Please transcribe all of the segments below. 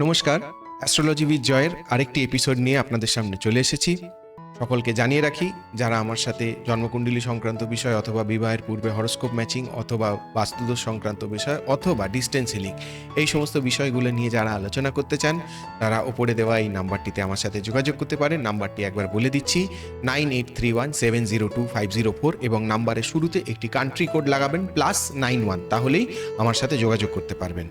নমস্কার astrology with জয়ের আরেকটি এপিসোড নিয়ে আপনাদের সামনে চলে এসেছি। সকলকে জানিয়ে রাখি, যারা আমার সাথে জন্মকুণ্ডলী সংক্রান্ত বিষয় অথবা বিবাহের পূর্বে হরস্কোপ ম্যাচিং অথবা বাস্তুদোষ সংক্রান্ত বিষয় অথবা ডিস্টেন্স হিলিং এই সমস্ত বিষয়গুলো নিয়ে যারা আলোচনা করতে চান, তারা ওপরে দেওয়া এই নাম্বারটিতে আমার সাথে যোগাযোগ করতে পারেন। নাম্বারটি একবার বলে দিচ্ছি nine eight three one seven zero two five zero four এবং নাম্বারের শুরুতে একটি কান্ট্রি কোড লাগাবেন প্লাস নাইন ওয়ান তাহলেই আমার সাথে যোগাযোগ করতে পারবেন।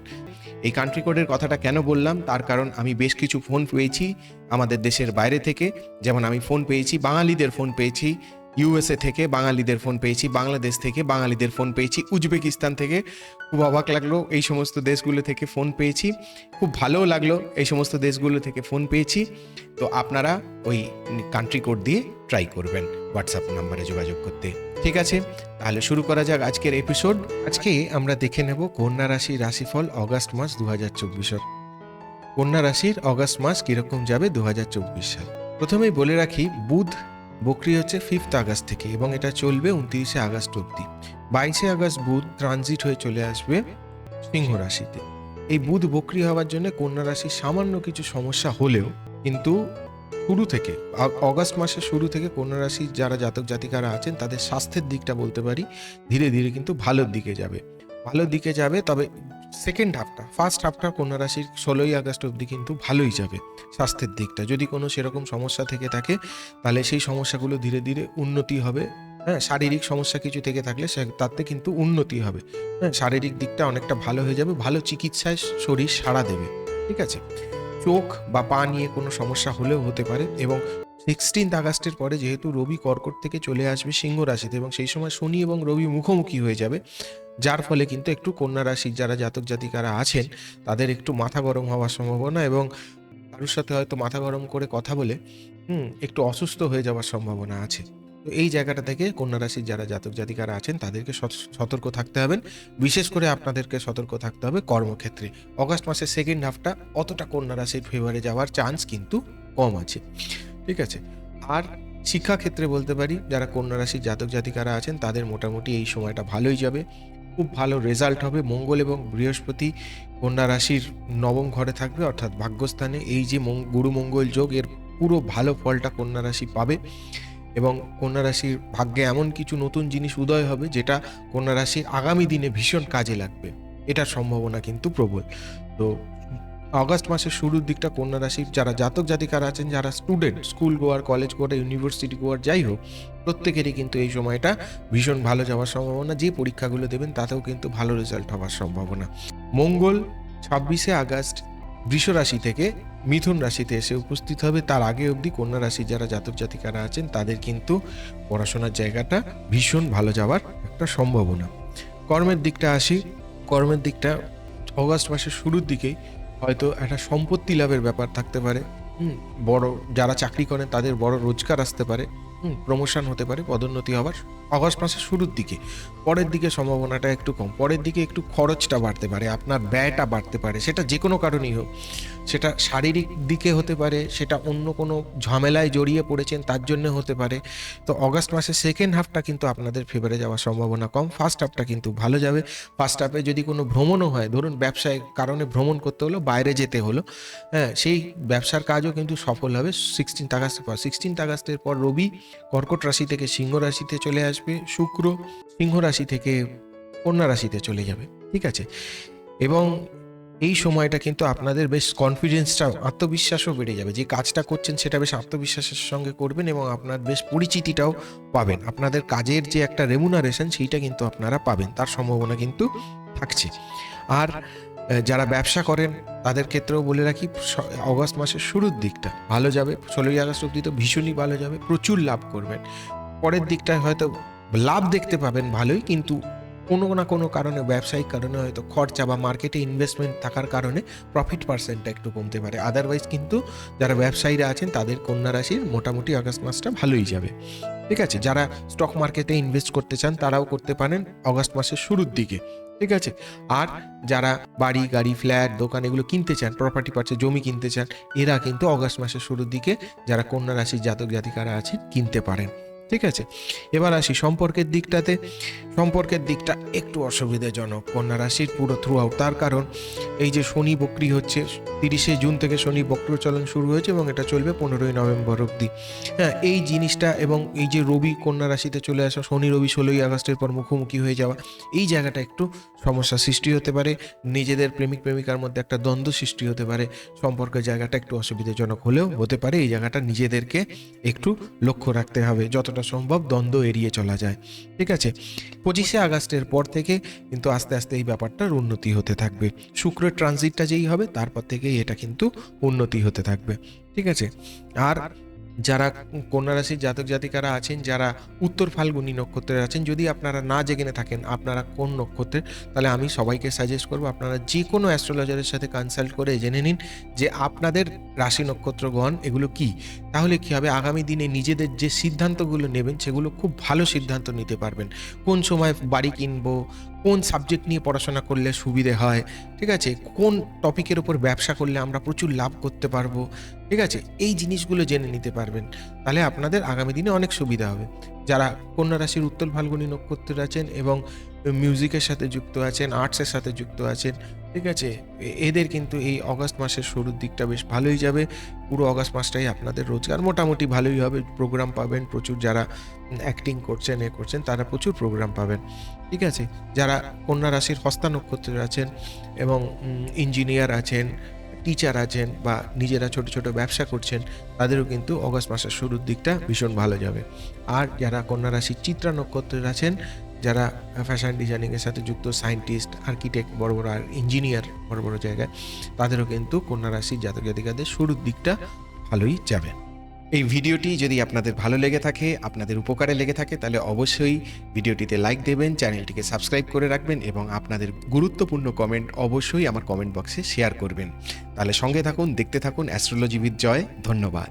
এই কান্ট্রি কোডের কথাটা কেন বললাম? তার কারণ আমি বেশ কিছু ফোন পেয়েছি আমাদের দেশের বাইরে থেকে। যেমন আমি ফোন পেয়েছি, বাঙালিদের ফোন পেয়েছি। ইউএসএ থেকে বাঙালিদের ফোন পেয়েছি, বাংলাদেশ থেকে বাঙালিদের ফোন পেয়েছি, উজবেকিস্তান থেকে খুব অবাক লাগল, এই সমস্ত দেশগুলো থেকে ফোন পেয়েছি, খুব ভালোও লাগল, এই সমস্ত দেশগুলো থেকে ফোন পেয়েছি, তো আপনারা ওই কান্ট্রি কোড দিয়ে ট্রাই করবেন হোয়াটসঅ্যাপ নাম্বারে যোগাযোগ করতে, ঠিক আছে? তাহলে শুরু করা যাক আজকের এপিসোড আজকে আমরা দেখে নেব কন্যা রাশি রাশিফল অগাস্ট মাস দু হাজার চব্বিশের কন্যা রাশির অগাস্ট মাস কীরকম যাবে দু হাজার চব্বিশ সাল? প্রথমেই বলে রাখি, বুধ বকরি হচ্ছে ফিফথ আগস্ট থেকে এবং এটা চলবে উনত্রিশে আগস্ট অবধি। বাইশে আগস্ট বুধ ট্রানজিট হয়ে চলে আসবে সিংহ রাশিতে। এই বুধ বকরি হওয়ার জন্য কন্যা রাশির সামান্য কিছু সমস্যা হলেও কিন্তু শুরু থেকে অগাস্ট মাসের শুরু থেকে কন্যা রাশির যারা জাতক জাতিকারা আছেন, তাদের স্বাস্থ্যের দিকটা বলতে পারি, ধীরে ধীরে কিন্তু ভালোর দিকে যাবে। ভালোর দিকে যাবে, তবে সেকেন্ড হাফটা ফার্স্ট হাফটা কন্যা রাশির ষোলোই আগস্ট অবধি কিন্তু ভালোই যাবে স্বাস্থ্যের দিকটা। যদি কোনো সেরকম সমস্যা থেকে থাকে, তাহলে সেই সমস্যাগুলো ধীরে ধীরে উন্নতি হবে। হ্যাঁ শারীরিক সমস্যা কিছু থেকে থাকলে সে- তাতে কিন্তু উন্নতি হবে। হ্যাঁ শারীরিক দিকটা অনেকটা ভালো হয়ে যাবে, ভালো চিকিৎসায় শরীর সাড়া দেবে, ঠিক আছে? চোখ বা পা নিয়ে কোনো সমস্যা হলেও হতে পারে এবং সিক্সটিন্থ আগস্টের পরে যেহেতু রবি কর্কট থেকে চলে আসবে সিংহ রাশিতে এবং সেই সময় শনি এবং রবি মুখোমুখি হয়ে যাবে, যার ফলে কিন্তু একটু কন্যা রাশির যারা জাতক জাতিকারা আছেন, তাদের একটু মাথা গরম হওয়ার সম্ভাবনা এবং কারোর সাথে হয়তো মাথা গরম করে কথা বলে, হুম, একটু অসুস্থ হয়ে যাওয়ার সম্ভাবনা আছে। তো এই জায়গাটা থেকে কন্যা রাশির যারা জাতক জাতিকারা আছেন, তাদেরকে সত- সতর্ক থাকতে হবেন বিশেষ করে আপনাদেরকে সতর্ক থাকতে হবে কর্মক্ষেত্রে। অগাস্ট মাসের সেকেন্ড হাফটা অতটা কন্যা রাশির ফেভারে যাওয়ার চান্স কিন্তু কম আছে। ঠিক আছে? আর শিক্ষাক্ষেত্রে বলতে পারি, যারা কন্যা রাশির জাতক জাতিকারা আছেন, তাদের মোটামুটি এই সময়টা ভালোই যাবে। খুব ভালো রেজাল্ট হবে। মঙ্গল এবং বৃহস্পতি কন্যা রাশির নবম ঘরে থাকবে, অর্থাৎ ভাগ্যস্থানে এই যে গুরু মঙ্গল যোগ, এর পুরো ভালো ফলটা কন্যা রাশি পাবে। এবং কন্যা রাশির ভাগ্যে এমন কিছু নতুন জিনিস উদয় হবে, যেটা কন্যা রাশির আগামী দিনে ভীষণ কাজে লাগবে। এটার সম্ভাবনা কিন্তু প্রবল। তো অগাস্ট মাসের শুরুর দিকটা কন্যা রাশির যারা জাতক জাতিকারা আছেন, যারা student school goer college goer university goer যাই হোক, প্রত্যেকেরই কিন্তু এই সময়টা ভীষণ ভালো যাওয়ার সম্ভাবনা। যে পরীক্ষাগুলো দেবেন, তাতেও কিন্তু ভালো রেজাল্ট হওয়ার সম্ভাবনা। মঙ্গল ছাব্বিশে আগস্ট বৃষ রাশি থেকে মিথুন রাশিতে এসে উপস্থিত হবে। তার আগে অবধি কন্যা রাশি যারা জাতক জাতিকারা আছেন, তাদের কিন্তু পড়াশোনার জায়গাটা ভীষণ ভালো যাওয়ার একটা সম্ভাবনা। কর্মের দিকটা আসি। কর্মের দিকটা অগাস্ট মাসের শুরুর দিকেই হয়তো একটা সম্পত্তি লাভের ব্যাপার থাকতে পারে। হুম, বড় যারা চাকরি করে তাদের বড় রোজগার আসতে পারে। হুম প্রমোশন হতে পারে, পদোন্নতি হওয়ার অগস্ট মাসের শুরুর দিকে। পরের দিকে সম্ভাবনাটা একটু কম। পরের দিকে একটু খরচটা বাড়তে পারে, আপনার ব্যয়টা বাড়তে পারে, সেটা যে কোনো কারণেই হোক। সেটা শারীরিক দিকে হতে পারে, সেটা অন্য কোনো ঝামেলায় জড়িয়ে পড়েছেন, তার জন্য হতে পারে। তো অগাস্ট মাসের সেকেন্ড হাফটা কিন্তু আপনাদের ফেভারে যাওয়ার সম্ভাবনা কম। ফার্স্ট হাফটা কিন্তু ভালো যাবে। ফার্স্ট হাফে যদি কোনো ভ্রমণও হয়, ধরুন ব্যবসায় কারণে ভ্রমণ করতে হলো, বাইরে যেতে হলো হ্যাঁ সেই ব্যবসার কাজও কিন্তু সফল হবে। সিক্সটিন আগস্টের পর সিক্সটিন আগস্টের পর রবি কর্কট রাশি থেকে সিংহ রাশিতে চলে আসবে, শুক্র সিংহ রাশি থেকে কন্যা রাশিতে চলে যাবে, ঠিক আছে? এবং এই সময়টা কিন্তু আপনাদের বেশ কনফিডেন্সটাও আত্মবিশ্বাসও বেড়ে যাবে। যে কাজটা করছেন সেটা বেশ আত্মবিশ্বাসের সঙ্গে করবেন এবং আপনার বেশ পরিচিতিটাও পাবেন। আপনাদের কাজের যে একটা রেমুনারেশন সেইটা কিন্তু আপনারা পাবেন। তার সম্ভাবনা কিন্তু থাকছে। আর যারা ব্যবসা করেন, তাদের ক্ষেত্রেও বলে রাখি অগস্ট মাসের শুরুর দিকটা ভালো যাবে। ষোলোই আগস্ট অব্দি তো ভীষণই ভালো যাবে, প্রচুর লাভ করবেন। পরের দিকটায় হয়তো লাভ দেখতে পাবেন ভালোই, কিন্তু কোনো না কোনো কারণে, ব্যবসায়িক কারণে হয়তো খরচা বা মার্কেটে ইনভেস্টমেন্ট থাকার কারণে প্রফিট পার্সেন্টটা একটু কমতে পারে। আদারওয়াইজ কিন্তু যারা ব্যবসায়ীরা আছেন, তাদের কন্যা রাশির মোটামুটি আগস্ট মাসটা ভালোই যাবে। ঠিক আছে? যারা স্টক মার্কেটে ইনভেস্ট করতে চান, তারাও করতে পারেন অগস্ট মাসের শুরুর দিকে। ঠিক আছে? আর যারা বাড়ি, গাড়ি ফ্ল্যাট দোকান এগুলো কিনতে চান প্রপার্টি পার্টসে জমি কিনতে চান, এরা কিন্তু অগাস্ট মাসের শুরুর দিকে যারা কন্যা রাশির জাতক জাতিকারা আছেন কিনতে পারেন। ঠিক আছে? এবার আসি সম্পর্কের দিকটাতে। সম্পর্কের দিকটা একটু অসুবিধাজনক। কন্যা রাশির পুরো থ্রু আউট তার কারণ, এই যে শনি বক্রি হচ্ছে, তিরিশে জুন থেকে শনি বক্রচলন শুরু হয়েছে এবং এটা চলবে পনেরোই নভেম্বর অবধি। হ্যাঁ এই জিনিসটা এবং এই যে রবি কন্যা রাশিতে চলে আসা, শনি, রবি, ষোলোই আগস্টের পর মুখোমুখি হয়ে যাওয়া, এই জায়গাটা একটু সমস্যা সৃষ্টি হতে পারে। নিজেদের প্রেমিক, প্রেমিকার মধ্যে একটা দ্বন্দ্ব সৃষ্টি হতে পারে। সম্পর্কের জায়গাটা একটু অসুবিধাজনক হলেও হতে পারে। এই জায়গাটা নিজেদেরকে একটু লক্ষ্য রাখতে হবে। যতটা সম্ভব, দ্বন্দ্ব এড়িয়ে চলা যায়। ঠিক আছে? পঁচিশে আগস্টের পর থেকে কিন্তু আস্তে আস্তে এই ব্যাপারটার উন্নতি হতে থাকবে। শুক্রের ট্রানজিটটা যেই হবে, তারপর থেকেই এটা কিন্তু উন্নতি হতে থাকবে। ঠিক আছে? আর যারা কন্যা রাশির জাতক জাতিকারা আছেন, যারা উত্তর ফাল্গুনী নক্ষত্রের আছেন, যদি আপনারা না জেগেনে থাকেন, আপনারা কোন নক্ষত্রের? তাহলে আমি সবাইকে সাজেস্ট করব, আপনারা যে কোনো অ্যাস্ট্রোলজারের সাথে কনসাল্ট করে জেনে নিন যে আপনাদের রাশি নক্ষত্রগণ এগুলো কি। তাহলে কি হবে? আগামী দিনে নিজেদের যে সিদ্ধান্তগুলো নেবেন, সেগুলো খুব ভালো সিদ্ধান্ত নিতে পারবেন। কোন সময় বাড়ি কিনবো কোন সাবজেক্ট নিয়ে পড়াশোনা করলে সুবিধে হয়, ঠিক আছে? কোন টপিকের ওপর ব্যবসা করলে আমরা প্রচুর লাভ করতে পারব, ঠিক আছে? এই জিনিসগুলো জেনে নিতে পারবেন। তাহলে আপনাদের আগামী দিনে অনেক সুবিধা হবে। যারা কন্যা রাশির উত্তর ফাল্গুনী নক্ষত্রের আছেন এবং মিউজিকের সাথে যুক্ত আছেন আর্টসের সাথে যুক্ত আছেন ঠিক আছে? এদের কিন্তু এই অগস্ট মাসের শুরুর দিকটা বেশ ভালোই যাবে। পুরো অগস্ট মাসটাই আপনাদের রোজগার। মোটামুটি ভালোই হবে। প্রোগ্রাম পাবেন প্রচুর যারা অ্যাক্টিং করছেন, এ করছেন, তারা প্রচুর প্রোগ্রাম পাবেন। ঠিক আছে? যারা কন্যা রাশির হস্তা নক্ষত্রের আছেন এবং ইঞ্জিনিয়ার আছেন টিচার আছেন বা নিজেরা ছোট ছোট ব্যবসা করছেন, তাদেরও কিন্তু অগস্ট মাসের শুরুর দিকটা ভীষণ ভালো যাবে। আর যারা কন্যা রাশির চিত্রা নক্ষত্রের আছেন যারা ফ্যাশন ডিজাইনিংয়ের সাথে যুক্ত সায়েন্টিস্ট আর্কিটেক্ট বড় বড় আর ইঞ্জিনিয়ার বড় বড় জায়গায়, তাদেরও কিন্তু কন্যা রাশির জাতক জাতিকাদের শুরুর দিকটা ভালোই যাবে। এই ভিডিওটি যদি আপনাদের ভালো লেগে থাকে, আপনাদের উপকারে লেগে থাকে, তাহলে অবশ্যই ভিডিওটিতে লাইক দেবেন, চ্যানেলটিকে সাবস্ক্রাইব করে রাখবেন এবং আপনাদের গুরুত্বপূর্ণ কমেন্ট অবশ্যই আমার কমেন্ট বক্সে শেয়ার করবেন। তাহলে সঙ্গে থাকুন, দেখতে থাকুন অ্যাস্ট্রোলজি বিদ জয় ধন্যবাদ।